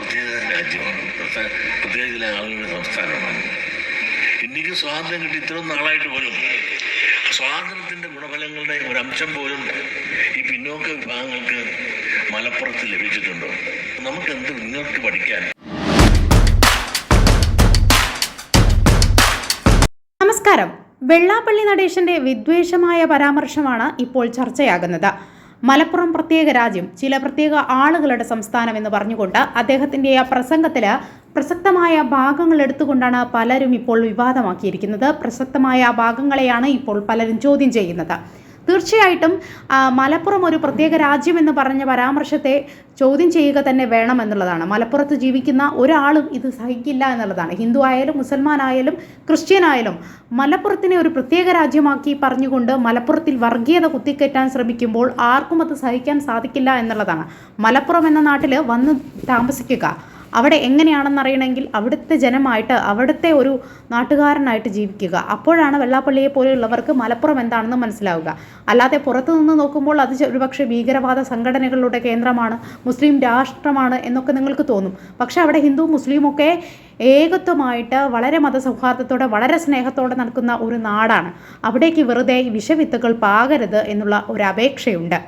പ്രത്യേക രാജ്യമാണ്. പ്രത്യേക ചില ആളുകളുടെ സംസ്ഥാനമാണ്. ഇന്ത്യയ്ക്ക് സ്വാതന്ത്ര്യം കിട്ടി ഇത്രയും നാളായിട്ട് പോലും. സ്വാതന്ത്ര്യത്തിന്റെ ഗുണഫലങ്ങളുടെ ഒരംശം പോലും ഈ പിന്നോക്ക വിഭാഗങ്ങൾക്ക് മലപ്പുറത്ത് ലഭിച്ചിട്ടുണ്ടോ. നമുക്ക് എന്ത് നിങ്ങൾക്ക് പഠിക്കാൻ? നമസ്കാരം. വെള്ളാപ്പള്ളി നടേശന്റെ വിദ്വേഷമായ പരാമർശമാണ് ഇപ്പോൾ ചർച്ചയാകുന്നത്. മലപ്പുറം പ്രത്യേക രാജ്യം ചില പ്രത്യേക ആളുകളുടെ സംസ്ഥാനം എന്ന് പറഞ്ഞുകൊണ്ട് അദ്ദേഹത്തിന്റെ ആ പ്രസംഗത്തിൽ പ്രസക്തമായ ഭാഗങ്ങൾ എടുത്തുകൊണ്ടാണ് പലരും ഇപ്പോൾ വിവാദമാക്കിയിരിക്കുന്നത്. പ്രസക്തമായ ഭാഗങ്ങളെയാണ് ഇപ്പോൾ പലരും ചോദ്യം ചെയ്യുന്നത്. തീർച്ചയായിട്ടും മലപ്പുറം ഒരു പ്രത്യേക രാജ്യം എന്ന് പറഞ്ഞ പരാമർശത്തെ ചോദ്യം ചെയ്യുക തന്നെ വേണം എന്നുള്ളതാണ്. മലപ്പുറത്ത് ജീവിക്കുന്ന ഒരാളും ഇത് സഹിക്കില്ല എന്നുള്ളതാണ്. ഹിന്ദു ആയാലും മുസൽമാൻ ആയാലും ക്രിസ്ത്യൻ ആയാലും മലപ്പുറത്തിനെ ഒരു പ്രത്യേക രാജ്യമാക്കി പറഞ്ഞുകൊണ്ട് മലപ്പുറത്തിൽ വർഗീയത കുത്തിക്കയറ്റാൻ ശ്രമിക്കുമ്പോൾ ആർക്കും അത് സഹിക്കാൻ സാധിക്കില്ല എന്നുള്ളതാണ്. മലപ്പുറം എന്ന നാട്ടിൽ വന്ന് താമസിക്കുക അവിടെ എങ്ങനെയാണെന്നറിയണമെങ്കിൽ അവിടുത്തെ ജനമായിട്ട് അവിടുത്തെ ഒരു നാട്ടുകാരനായിട്ട് ജീവിക്കുക. അപ്പോഴാണ് വെള്ളാപ്പള്ളിയെ പോലെയുള്ളവർക്ക് മലപ്പുറം എന്താണെന്ന് മനസ്സിലാവുക. അല്ലാതെ പുറത്തു നിന്ന് നോക്കുമ്പോൾ അത് ഒരുപക്ഷെ ഭീകരവാദ സംഘടനകളുടെ കേന്ദ്രമാണ് മുസ്ലിം രാഷ്ട്രമാണ് എന്നൊക്കെ നിങ്ങൾക്ക് തോന്നും. പക്ഷേ അവിടെ ഹിന്ദു മുസ്ലിം ഒക്കെ ഏകത്വമായിട്ട് വളരെ മതസൗഹാർദ്ദത്തോടെ വളരെ സ്നേഹത്തോടെ നടക്കുന്ന ഒരു നാടാണ്. അവിടേക്ക് വെറുതെ വിഷവിത്തുക്കൾ പാകരുത് എന്നുള്ള ഒരു അപേക്ഷയുണ്ട്.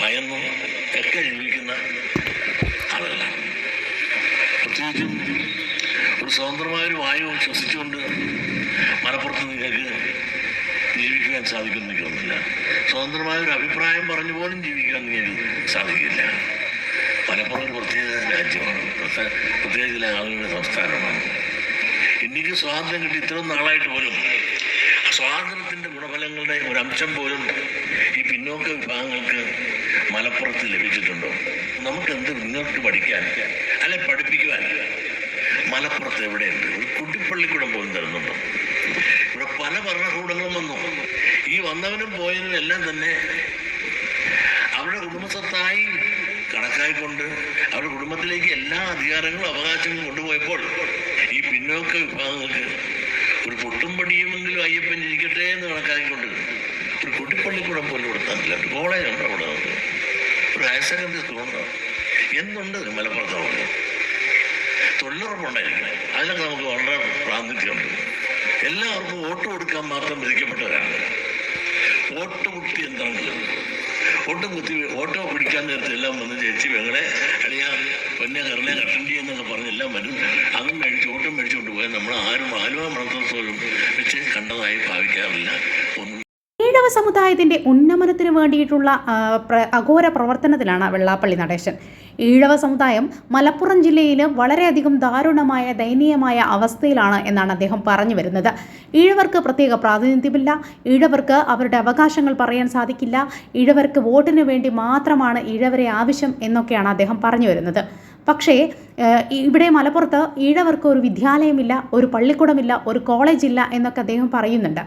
ഭയന്നും ഒക്കെ ജീവിക്കുന്ന ആളുകളാണ്. പ്രത്യേകിച്ചും ഒരു സ്വതന്ത്രമായൊരു വായു ശ്വസിച്ചുകൊണ്ട് മലപ്പുറത്ത് നിങ്ങൾക്ക് ജീവിക്കുവാൻ സാധിക്കുമെന്ന് എനിക്ക് തോന്നുന്നില്ല. സ്വതന്ത്രമായൊരു അഭിപ്രായം പറഞ്ഞു പോലും ജീവിക്കാൻ നിങ്ങൾക്ക് സാധിക്കില്ല. മലപ്പുറം ഒരു പ്രത്യേക രാജ്യമാണ്. പ്രത്യേക ചില ആളുകളുടെ സംസ്ഥാനമാണ്. ഇന്ത്യയ്ക്ക് സ്വാതന്ത്ര്യം കിട്ടി ഇത്രയും നാളായിട്ട് പോലും സ്വാതന്ത്ര്യത്തിന്റെ ഗുണഫലങ്ങളുടെ അംശം പോലും ഈ പിന്നോക്ക വിഭാഗങ്ങൾക്ക് മലപ്പുറത്ത് ലഭിച്ചിട്ടുണ്ടോ? നമുക്ക് എന്ത് നിങ്ങൾക്ക് പഠിക്കാൻ? അല്ലെ പഠിപ്പിക്കുവാൻ? മലപ്പുറത്ത് എവിടെയുണ്ട്? ഒരു കുട്ടിപ്പള്ളിക്കൂടം പോലും തരുന്നുണ്ടോ? ഇവിടെ പല ഭരണകൂടങ്ങളും വന്നു. ഈ വന്നവനും പോയവനും എല്ലാം തന്നെ അവരുടെ കുടുംബസ്വത്തായി കണക്കായിക്കൊണ്ട് അവരുടെ കുടുംബത്തിലേക്ക് എല്ലാ അധികാരങ്ങളും അവകാശങ്ങളും കൊണ്ടുപോയപ്പോൾ ഈ പിന്നോക്ക വിഭാഗങ്ങൾക്ക് ഒരു പൊട്ടും പടിയുമെങ്കിലും അയ്യപ്പൻ ഇരിക്കട്ടെ എന്ന് കണക്കാക്കിക്കൊണ്ട് ഒരു കുട്ടിപ്പള്ളിക്കൂടം പോലും കൊടുത്താൽ ഒരു കോളേജ് ഉണ്ട് അവിടെ ഒരു ഹയർ സെക്കൻഡറി സ്കൂളുണ്ടോ എന്തുണ്ട് മലപ്പുറത്ത് നമുക്ക് തൊഴിലുറപ്പുണ്ടായിരിക്കണം. അതിലൊക്കെ നമുക്ക് വളരെ പ്രാതിനിധ്യമുണ്ട് എല്ലാവർക്കും വോട്ട് കൊടുക്കാൻ മാത്രം വിധിക്കപ്പെട്ടവരാണ്. വോട്ട് കുട്ടി എന്താണെങ്കിലും വോട്ട് കുത്തി ഓട്ടോ പിടിക്കാൻ നേരത്തെ എല്ലാം വന്ന് ചേച്ചി വെങ്ങളെ അല്ലെങ്കിൽ പൊന്നെ കറിനെ കട്ടണ്ടി എന്നൊക്കെ പറഞ്ഞ് എല്ലാം വരും. അതും മേടിച്ച് ഓട്ടം മേടിച്ചുകൊണ്ട് പോയാൽ നമ്മൾ ആരും ആലുവ മണത്തോളം വെച്ച് കണ്ടതായി ഭാവിക്കാറില്ല. ഒന്നും ഈഴവ സമുദായത്തിന്റെ ഉന്നമനത്തിന് വേണ്ടിയിട്ടുള്ള അഘോര പ്രവർത്തനത്തിലാണ് വെള്ളാപ്പള്ളി നടേശൻ. ഈഴവ സമുദായം മലപ്പുറം ജില്ലയിൽ വളരെയധികം ദാരുണമായ ദയനീയമായ അവസ്ഥയിലാണ് എന്നാണ് അദ്ദേഹം പറഞ്ഞു വരുന്നത്. ഈഴവർക്ക് പ്രത്യേക പ്രാതിനിധ്യമില്ല. ഈഴവർക്ക് അവരുടെ അവകാശങ്ങൾ പറയാൻ സാധിക്കില്ല. ഈഴവർക്ക് വോട്ടിന് വേണ്ടി മാത്രമാണ് ഈഴവരെ ആവശ്യം എന്നൊക്കെയാണ് അദ്ദേഹം പറഞ്ഞു വരുന്നത്. പക്ഷേ ഇവിടെ മലപ്പുറത്ത് ഈഴവർക്ക് ഒരു വിദ്യാലയമില്ല ഒരു പള്ളിക്കൂടമില്ല ഒരു കോളേജ് ഇല്ല എന്നൊക്കെ അദ്ദേഹം പറയുന്നുണ്ട്.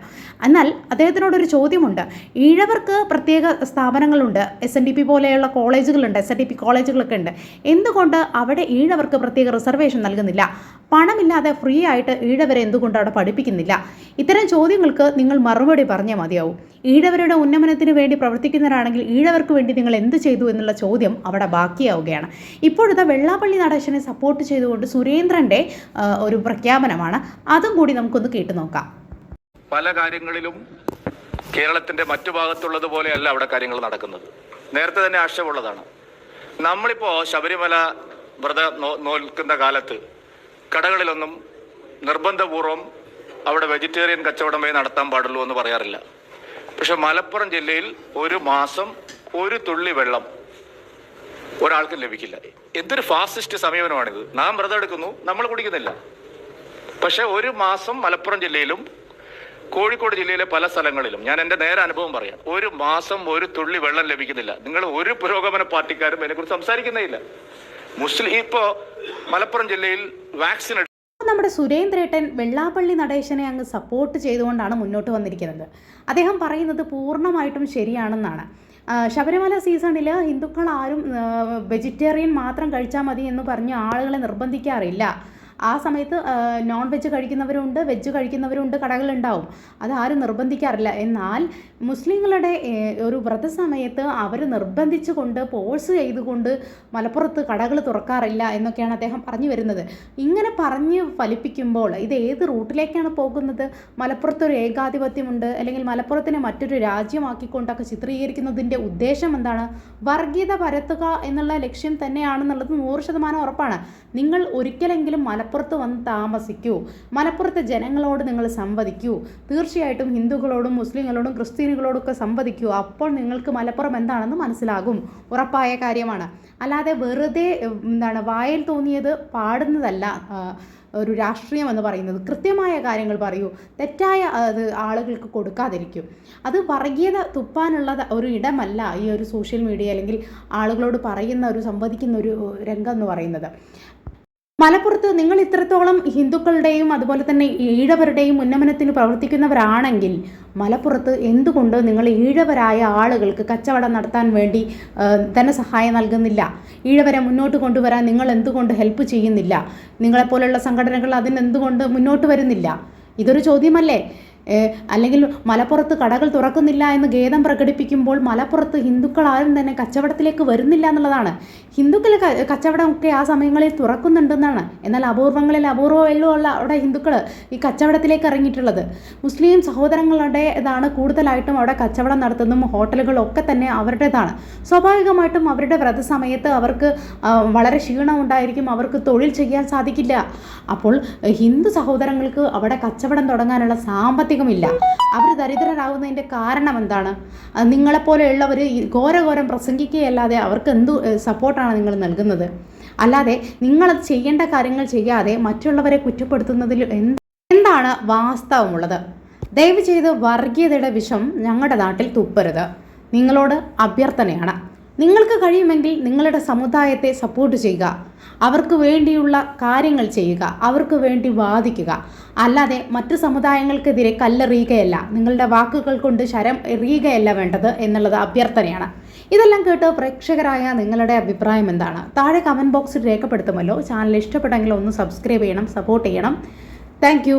എന്നാൽ അദ്ദേഹത്തിനോടൊരു ചോദ്യമുണ്ട്. ഈഴവർക്ക് പ്രത്യേക സ്ഥാപനങ്ങളുണ്ട് എസ് എൻ ഡി പി പോലെയുള്ള കോളേജുകളുണ്ട് എസ് എൻ ഡി പി കോളേജുകളൊക്കെ ഉണ്ട്. എന്തുകൊണ്ട് അവിടെ ഈഴവർക്ക് പ്രത്യേക റിസർവേഷൻ നൽകുന്നില്ല? പണമില്ലാതെ ഫ്രീ ആയിട്ട് ഈഴവരെ എന്തുകൊണ്ട് അവിടെ പഠിപ്പിക്കുന്നില്ല? ഇത്തരം ചോദ്യങ്ങൾക്ക് നിങ്ങൾ മറുപടി പറഞ്ഞാൽ മതിയാവും. ഈഴവരുടെ ഉന്നമനത്തിന് വേണ്ടി പ്രവർത്തിക്കുന്നവരാണെങ്കിൽ ഈഴവർക്ക് വേണ്ടി നിങ്ങൾ എന്ത് ചെയ്തു എന്നുള്ള ചോദ്യം അവിടെ ബാക്കിയാവുകയാണ്. ഇപ്പോഴത്തെ വെള്ളാപ്പള്ളി നടേശനെ സപ്പോർട്ട് ചെയ്തുകൊണ്ട് സുരേന്ദ്രന്റെ ഒരു പ്രഖ്യാപനമാണ്. അതും കൂടി നമുക്കൊന്ന് കേട്ടു നോക്കാം. പല കാര്യങ്ങളിലും കേരളത്തിന്റെ മറ്റു ഭാഗത്തുള്ളതുപോലെയല്ല അവിടെ കാര്യങ്ങൾ നടക്കുന്നത്. നേരത്തെ തന്നെ ആശയമുള്ളതാണ്. നമ്മളിപ്പോ ശബരിമല വ്രത നോൽക്കുന്ന കാലത്ത് കടകളിലൊന്നും നിർബന്ധപൂർവം അവിടെ വെജിറ്റേറിയൻ കച്ചവടമേ നടത്താൻ പാടുള്ളൂ എന്ന് പറയാറില്ല. പക്ഷെ മലപ്പുറം ജില്ലയിൽ ഒരു മാസം ഒരു തുള്ളി വെള്ളം ഒരാൾക്കും ലഭിക്കില്ല. എന്തൊരു ഫാസിസ്റ്റ് സമീപനമാണിത്. നാം വ്രതം എടുക്കുന്നു നമ്മൾ കുടിക്കുന്നില്ല. പക്ഷെ ഒരു മാസം മലപ്പുറം ജില്ലയിലും കോഴിക്കോട് ജില്ലയിലെ പല സ്ഥലങ്ങളിലും ഞാൻ എന്റെ നേരെ അനുഭവം പറയാം ഒരു മാസം ഒരു തുള്ളി വെള്ളം ലഭിക്കുന്നില്ല. നിങ്ങൾ ഒരു പുരോഗമന പാർട്ടിക്കാരും അതിനെക്കുറിച്ച് സംസാരിക്കുന്നേ ഇല്ല മുസ്ലിം ഇപ്പോ മലപ്പുറം ജില്ലയിൽ വാക്സിൻ നമ്മുടെ സുരേന്ദ്രേട്ടൻ വെള്ളാപ്പള്ളി നടേശനെ അങ്ങ് സപ്പോർട്ട് ചെയ്തുകൊണ്ടാണ് മുന്നോട്ട് വന്നിരിക്കുന്നത്. അദ്ദേഹം പറയുന്നത് പൂർണമായിട്ടും ശരിയാണെന്നാണ്. ശബരിമല സീസണിൽ ഹിന്ദുക്കൾ ആരും വെജിറ്റേറിയൻ മാത്രം കഴിച്ചാൽ മതി എന്ന് പറഞ്ഞ് ആളുകളെ നിർബന്ധിക്കാറില്ല. ആ സമയത്ത് നോൺ വെജ് കഴിക്കുന്നവരുണ്ട് വെജ് കഴിക്കുന്നവരുണ്ട് കടകളുണ്ടാവും. അത് ആരും നിർബന്ധിക്കാറില്ല. എന്നാൽ മുസ്ലിങ്ങളുടെ ഒരു വ്രതസമയത്ത് അവർ നിർബന്ധിച്ചു കൊണ്ട് ഫോഴ്സ് ചെയ്തുകൊണ്ട് മലപ്പുറത്ത് കടകൾ തുറക്കാറില്ല എന്നൊക്കെയാണ് അദ്ദേഹം പറഞ്ഞു വരുന്നത്. ഇങ്ങനെ പറഞ്ഞ് ഫലിപ്പിക്കുമ്പോൾ ഇത് ഏത് റൂട്ടിലേക്കാണ് പോകുന്നത്? മലപ്പുറത്ത് ഒരു ഏകാധിപത്യമുണ്ട് അല്ലെങ്കിൽ മലപ്പുറത്തിനെ മറ്റൊരു രാജ്യമാക്കിക്കൊണ്ടൊക്കെ ചിത്രീകരിക്കുന്നതിന്റെ ഉദ്ദേശം എന്താണ്? വർഗീയത പരത്തുക എന്നുള്ള ലക്ഷ്യം തന്നെയാണെന്നുള്ളത് നൂറ് ശതമാനം ഉറപ്പാണ്. നിങ്ങൾ ഒരിക്കലെങ്കിലും മലപ്പുറത്ത് വന്ന് താമസിക്കൂ. മലപ്പുറത്തെ ജനങ്ങളോട് നിങ്ങൾ സംവദിക്കൂ. തീർച്ചയായിട്ടും ഹിന്ദുക്കളോടും മുസ്ലിങ്ങളോടും ക്രിസ്ത്യാനികളോടൊക്കെ സംവദിക്കൂ അപ്പോൾ നിങ്ങൾക്ക് മലപ്പുറം എന്താണെന്ന് മനസ്സിലാകും. ഉറപ്പായ കാര്യമാണ്. അല്ലാതെ വെറുതെ എന്താണ് വായിൽ തോന്നിയത് പാടുന്നതല്ല ഒരു രാഷ്ട്രീയം എന്ന് പറയുന്നത്. കൃത്യമായ കാര്യങ്ങൾ പറയൂ. തെറ്റായ അത് ആളുകൾക്ക് കൊടുക്കാതിരിക്കും. അത് വർഗീയത തുപ്പാനുള്ള ഒരു ഇടമല്ല ഈ ഒരു സോഷ്യൽ മീഡിയ അല്ലെങ്കിൽ ആളുകളോട് പറയുന്ന ഒരു സംവദിക്കുന്ന ഒരു രംഗം എന്ന് പറയുന്നത്. മലപ്പുറത്ത് നിങ്ങൾ ഇത്രത്തോളം ഹിന്ദുക്കളുടെയും അതുപോലെ തന്നെ ഈഴവരുടെയും ഉന്നമനത്തിന് പ്രവർത്തിക്കുന്നവരാണെങ്കിൽ മലപ്പുറത്ത് എന്തുകൊണ്ട് നിങ്ങൾ ഈഴവരായ ആളുകൾക്ക് കച്ചവടം നടത്താൻ വേണ്ടി ധനസഹായം നൽകുന്നില്ല? ഈഴവരെ മുന്നോട്ട് കൊണ്ടുവരാൻ നിങ്ങൾ എന്തുകൊണ്ട് ഹെൽപ്പ് ചെയ്യുന്നില്ല? നിങ്ങളെപ്പോലുള്ള സംഘടനകൾ അതിനെന്തുകൊണ്ട് മുന്നോട്ട് വരുന്നില്ല? ഇതൊരു ചോദ്യമല്ലേ? അല്ലെങ്കിൽ മലപ്പുറത്ത് കടകൾ തുറക്കുന്നില്ല എന്ന് ഖേദം പ്രകടിപ്പിക്കുമ്പോൾ മലപ്പുറത്ത് ഹിന്ദുക്കൾ ആരും തന്നെ കച്ചവടത്തിലേക്ക് വരുന്നില്ല എന്നുള്ളതാണ്. ഹിന്ദുക്കൾ കച്ചവടമൊക്കെ ആ സമയങ്ങളിൽ തുറക്കുന്നുണ്ടെന്നാണ്. എന്നാൽ അപൂർവങ്ങളിൽ അപൂർവമുള്ള അവിടെ ഹിന്ദുക്കൾ ഈ കച്ചവടത്തിലേക്ക് ഇറങ്ങിയിട്ടുള്ളത്. മുസ്ലിം സഹോദരങ്ങളുടേതാണ് കൂടുതലായിട്ടും അവിടെ കച്ചവടം നടത്തുന്നതും ഹോട്ടലുകളൊക്കെ തന്നെ അവരുടേതാണ്. സ്വാഭാവികമായിട്ടും അവരുടെ വ്രതസമയത്ത് അവർക്ക് വളരെ ക്ഷീണം ഉണ്ടായിരിക്കും. അവർക്ക് തൊഴിൽ ചെയ്യാൻ സാധിക്കില്ല. അപ്പോൾ ഹിന്ദു സഹോദരങ്ങൾക്ക് അവിടെ കച്ചവടം തുടങ്ങാനുള്ള സാമ്പത്തികമില്ല അവർ ദരിദ്രരാകുന്നതിന്റെ കാരണം എന്താണ്? നിങ്ങളെപ്പോലെയുള്ളവർ ഘോരഘോരം പ്രസംഗിക്കുകയല്ലാതെ അവർക്ക് എന്തു സപ്പോർട്ടാണ് നിങ്ങൾ നൽകുന്നത്? അല്ലാതെ നിങ്ങളത് ചെയ്യേണ്ട കാര്യങ്ങൾ ചെയ്യാതെ മറ്റുള്ളവരെ കുറ്റപ്പെടുത്തുന്നതിൽ എന്ത് എന്താണ് വാസ്തവമുള്ളത്? ദയവ് ചെയ്ത് വർഗീയതയുടെ വിഷം ഞങ്ങളുടെ നാട്ടിൽ തുപ്പരുത്. നിങ്ങളോട് അഭ്യർത്ഥനയാണ്. നിങ്ങൾക്ക് കഴിയുമെങ്കിൽ നിങ്ങളുടെ സമുദായത്തെ സപ്പോർട്ട് ചെയ്യുക. അവർക്ക് വേണ്ടിയുള്ള കാര്യങ്ങൾ ചെയ്യുക. അവർക്ക് വേണ്ടി വാദിക്കുക. അല്ലാതെ മറ്റു സമുദായങ്ങൾക്കെതിരെ കല്ലെറിയുകയല്ല. നിങ്ങളുടെ വാക്കുകൾ കൊണ്ട് ശരം എറിയുകയല്ല വേണ്ടത് എന്നുള്ളത് അഭ്യർത്ഥനയാണ്. ഇതെല്ലാം കേട്ട് പ്രേക്ഷകരായ നിങ്ങളുടെ അഭിപ്രായം എന്താണ്? താഴെ കമന്റ് ബോക്സിൽ രേഖപ്പെടുത്തുമല്ലോ. ചാനൽ ഇഷ്ടപ്പെട്ടെങ്കിൽ ഒന്ന് സബ്സ്ക്രൈബ് ചെയ്യണം സപ്പോർട്ട് ചെയ്യണം. താങ്ക്